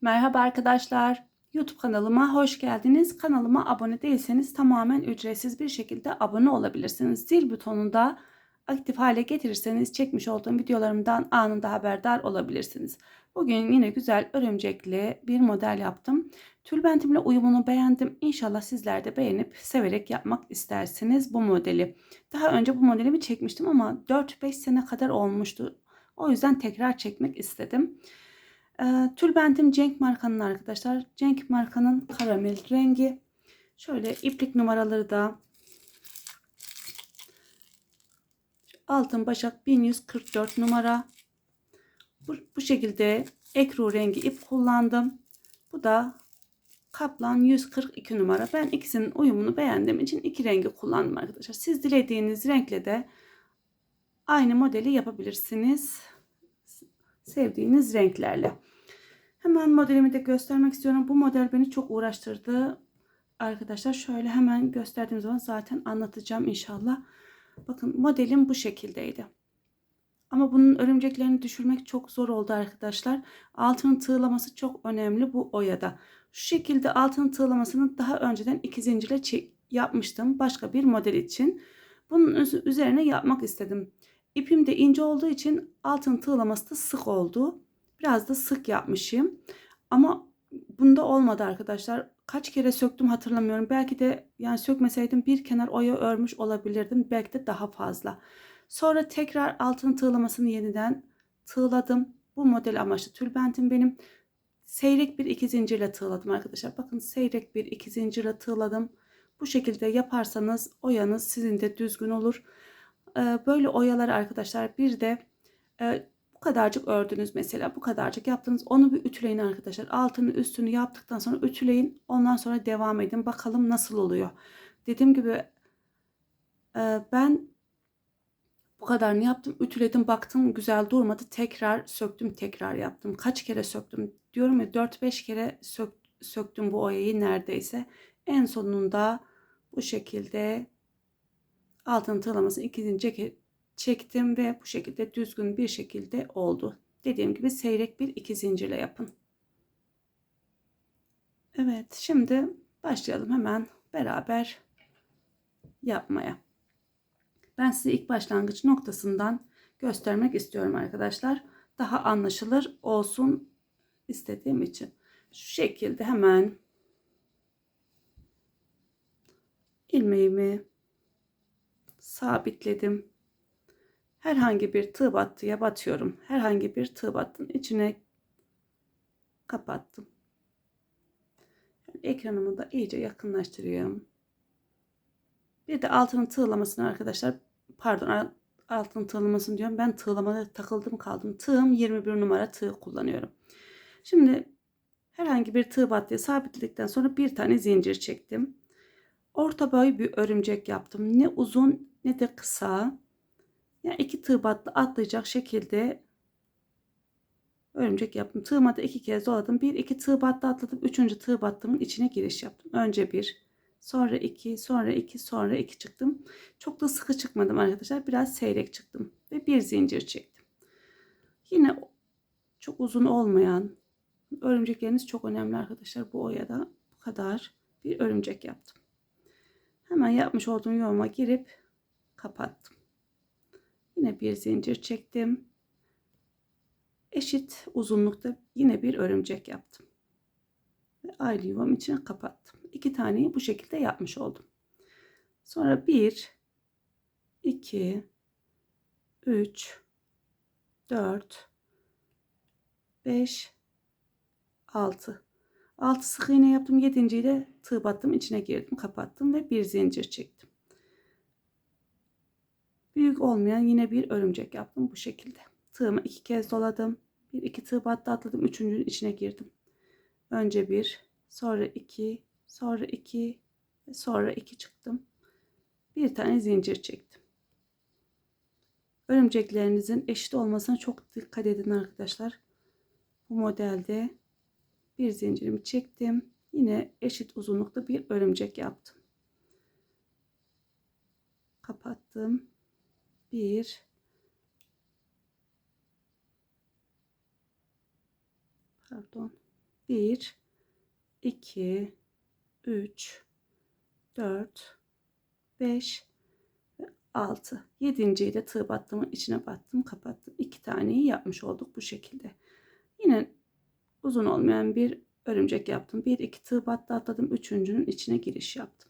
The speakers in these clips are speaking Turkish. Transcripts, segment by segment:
Merhaba arkadaşlar. YouTube kanalıma hoş geldiniz. Kanalıma abone değilseniz tamamen ücretsiz bir şekilde abone olabilirsiniz. Zil butonunda aktif hale getirirseniz çekmiş olduğum videolarımdan anında haberdar olabilirsiniz. Bugün yine güzel örümcekli bir model yaptım. Tülbentimle uyumunu beğendim. İnşallah sizler de beğenip severek yapmak istersiniz bu modeli. Daha önce bu modelimi çekmiştim ama 4-5 sene kadar olmuştu. O yüzden tekrar çekmek istedim. E, tülbentim Cenk markanın arkadaşlar. Cenk markanın karamel rengi. Şöyle iplik numaraları da altın başak 1144 numara. Bu, bu şekilde ekru rengi ip kullandım. Bu da kaplan 142 numara. Ben ikisinin uyumunu beğendiğim için iki rengi kullandım arkadaşlar. Siz dilediğiniz renkle de aynı modeli yapabilirsiniz. Sevdiğiniz renklerle. Hemen modelimi de göstermek istiyorum. Bu model beni çok uğraştırdı. Arkadaşlar şöyle hemen gösterdiğim zaman zaten anlatacağım inşallah. Bakın modelim bu şekildeydi. Ama bunun örümceklerini düşürmek çok zor oldu arkadaşlar. Altının tığlaması çok önemli bu oyada. Şu şekilde altının tığlamasını daha önceden iki zincirle yapmıştım. Başka bir model için. Bunun üzerine yapmak istedim. İpim de ince olduğu için altın tığlaması da sık oldu. Biraz da sık yapmışım. Ama bunda olmadı arkadaşlar. Kaç kere söktüm hatırlamıyorum. Belki de yani sökmeseydim bir kenar oya örmüş olabilirdim. Belki de daha fazla. Sonra tekrar altın tığlamasını yeniden tığladım. Bu model amaçlı tülbentim benim. Seyrek bir iki zincirle tığladım arkadaşlar. Bakın seyrek bir iki zincirle tığladım. Bu şekilde yaparsanız oyanız sizin de düzgün olur. Ee, böyle oyaları arkadaşlar bir de e, bu kadarcık ördünüz mesela. Bu kadarcık yaptınız. Onu bir ütüleyin arkadaşlar. Altını üstünü yaptıktan sonra ütüleyin. Ondan sonra devam edin. Bakalım nasıl oluyor. Dediğim gibi e, ben bu kadarını yaptım. Ütüledim baktım güzel durmadı. Tekrar söktüm tekrar yaptım. Kaç kere söktüm. Diyorum ya 4-5 kere sök, söktüm bu oyayı neredeyse. En sonunda bu şekilde altın tığlamasını ikinci çektim ve bu şekilde düzgün bir şekilde oldu. Dediğim gibi seyrek bir iki zincirle yapın. Evet şimdi başlayalım hemen beraber yapmaya. Ben size ilk başlangıç noktasından göstermek istiyorum arkadaşlar. Daha anlaşılır olsun istediğim için. Şu şekilde hemen ilmeğimi sabitledim herhangi bir tığ battıya batıyorum. Herhangi bir tığ battının içine kapattım. Ekranımı da iyice yakınlaştırıyorum. Bir de altının tığlamasını arkadaşlar pardon altın tığlamasını diyorum. Ben tığlamada takıldım kaldım. Tığım 21 numara tığ kullanıyorum. Şimdi herhangi bir tığ battıya sabitledikten sonra bir tane zincir çektim. Orta boy bir örümcek yaptım. Ne uzun ne de kısa. Yani iki tığ battı atlayacak şekilde örümcek yaptım. Tığıma da iki kez doladım. Bir iki tığ battı atladım. Üçüncü tığ battımın içine giriş yaptım. Önce bir sonra iki sonra iki sonra iki çıktım. Çok da sıkı çıkmadım arkadaşlar. Biraz seyrek çıktım. Ve bir zincir çektim. Yine çok uzun olmayan örümcekleriniz çok önemli arkadaşlar. Bu oyada bu kadar bir örümcek yaptım. Hemen yapmış olduğum yuvama girip kapattım. Yine bir zincir çektim. Eşit uzunlukta yine bir örümcek yaptım. Ve ayrı yuvam içine kapattım. İki taneyi bu şekilde yapmış oldum. Sonra bir, iki, üç, dört, beş, altı. Altı sık iğne yaptım. Yedinciyi de tığ battım. içine girdim. Kapattım ve bir zincir çektim. Büyük olmayan yine bir örümcek yaptım bu şekilde. Tığımı iki kez doladım. Bir iki tığ battı atladım. Üçüncünün içine girdim. Önce bir, sonra iki, sonra iki sonra iki çıktım. Bir tane zincir çektim. Örümceklerinizin eşit olmasına çok dikkat edin arkadaşlar. Bu modelde bir zincirimi çektim. Yine eşit uzunlukta bir örümcek yaptım. Kapattım bir. Pardon. 1 2 3 4 5 ve 6 yedinciyi de tığ battımın içine battım kapattım. İki taneyi yapmış olduk bu şekilde. Yine uzun olmayan bir örümcek yaptım. Bir iki tığ battı atladım. Üçüncünün içine giriş yaptım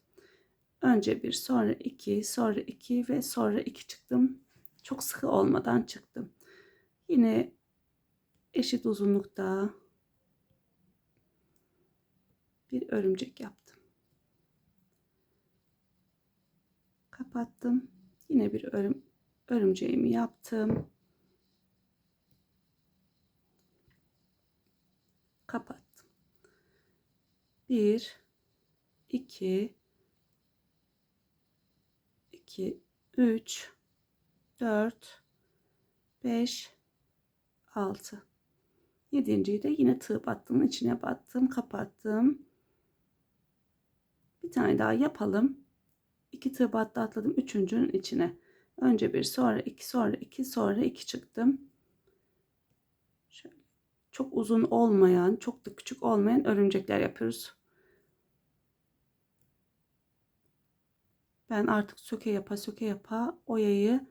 önce bir sonra iki sonra iki ve sonra iki çıktım çok sıkı olmadan çıktım yine eşit uzunlukta bir örümcek yaptım. Kapattım. Yine bir örüm, örümceğimi yaptım. Kapattım. 1 2 2 3 4 5 6 Yedinciyi de yine tığ battımın içine battım, kapattım. Bir tane daha yapalım. İki tığ battı atladım üçüncünün içine. Önce bir, sonra iki, sonra iki, sonra iki çıktım. Şöyle. Çok uzun olmayan, çok da küçük olmayan örümcekler yapıyoruz. Ben artık söke yapa söke yapa oyayı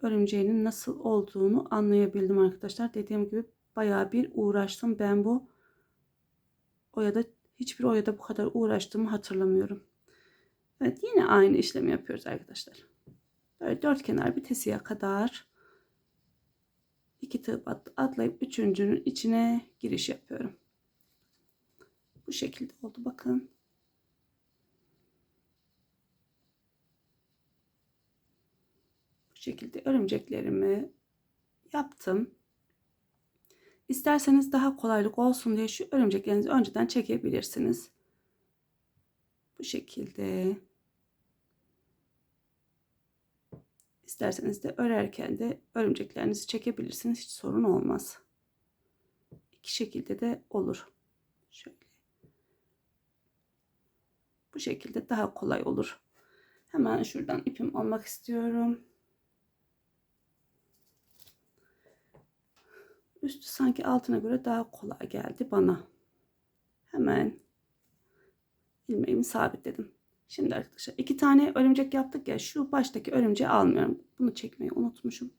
örümceğinin nasıl olduğunu anlayabildim arkadaşlar. Dediğim gibi bayağı bir uğraştım. Ben bu oyada hiçbir oyada bu kadar uğraştığımı hatırlamıyorum. Evet yine aynı işlemi yapıyoruz arkadaşlar. Böyle dört kenar bitesiye kadar iki tığ atlayıp üçüncünün içine giriş yapıyorum. Bu şekilde oldu bakın. Şekilde örümceklerimi yaptım. İsterseniz daha kolaylık olsun diye şu örümceklerinizi önceden çekebilirsiniz. Bu şekilde. İsterseniz de örerken de örümceklerinizi çekebilirsiniz. Hiç sorun olmaz. İki şekilde de olur. Şöyle. Bu şekilde daha kolay olur. Hemen şuradan ipim almak istiyorum. Üstü sanki altına göre daha kolay geldi bana. Hemen ilmeğimi sabitledim. Şimdi arkadaşlar iki tane örümcek yaptık ya şu baştaki örümceği almıyorum. Bunu çekmeyi unutmuşum.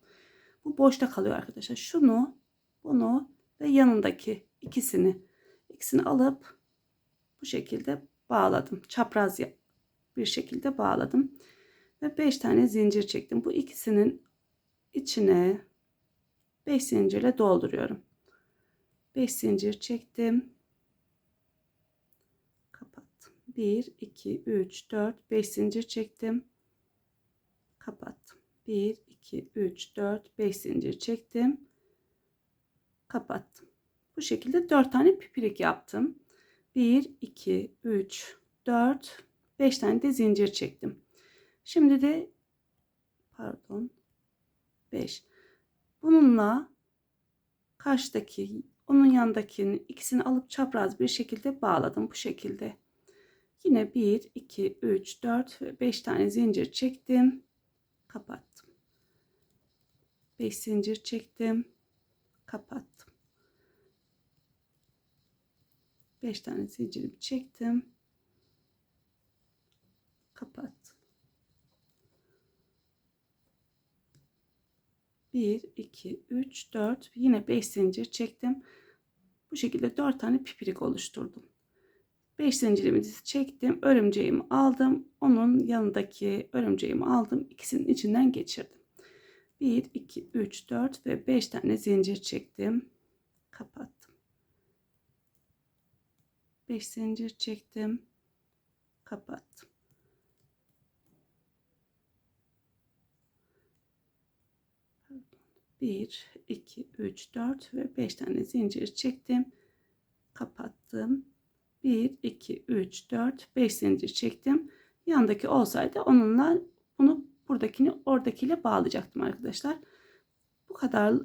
Bu boşta kalıyor arkadaşlar. Şunu, bunu ve yanındaki ikisini ikisini alıp bu şekilde bağladım. Çapraz bir şekilde bağladım. Ve 5 tane zincir çektim. Bu ikisinin içine 5 zincirle dolduruyorum. 5 zincir çektim. Kapattım. 1 2 3 4 5 zincir çektim. Kapattım. 1 2 3 4 5 zincir çektim. Kapattım. Bu şekilde 4 tane pipirik yaptım. 1 2 3 4 5 tane de zincir çektim. Şimdi de pardon 5 Bununla karşıdaki onun yanındakinin ikisini alıp çapraz bir şekilde bağladım bu şekilde. Yine 1, 2, 3, 4 ve 5 tane zincir çektim. Kapattım. 5 zincir çektim. Kapattım. 5 tane zincirimi çektim. Kapattım. 1 2 3 4 yine 5 zincir çektim. Bu şekilde 4 tane pipirik oluşturdum. 5 zincirimi çektim. Örümceğimi aldım. Onun yanındaki örümceğimi aldım. İkisinin içinden geçirdim. 1 2 3 4 ve 5 tane zincir çektim. Kapattım. 5 zincir çektim. Kapattım 1 2 3 4 ve 5 tane zincir çektim. Kapattım. 1 2 3 4 5 zincir çektim. Yandaki olsaydı onunla bunu buradakini oradakiyle bağlayacaktım arkadaşlar. Bu kadar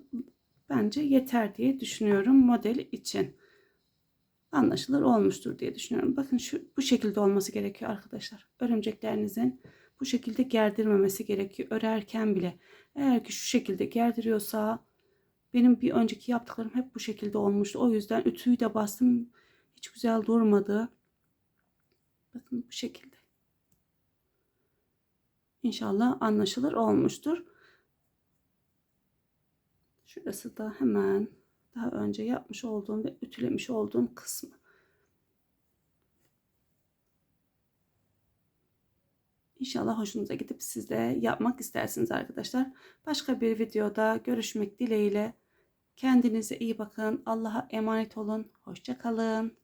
bence yeter diye düşünüyorum model için. Anlaşılır olmuştur diye düşünüyorum. Bakın şu bu şekilde olması gerekiyor arkadaşlar. Örümceklerinizin bu şekilde gerdirmemesi gerekiyor örerken bile eğer ki şu şekilde gerdiriyorsa Benim bir önceki yaptıklarım hep bu şekilde olmuştu. O yüzden ütüyü de bastım. Hiç güzel durmadı. Bakın bu şekilde. İnşallah anlaşılır olmuştur. Şurası da hemen daha önce yapmış olduğum ve ütülemiş olduğum kısmı. İnşallah hoşunuza gidip siz de yapmak istersiniz arkadaşlar. Başka bir videoda görüşmek dileğiyle. Kendinize iyi bakın. Allah'a emanet olun. Hoşça kalın.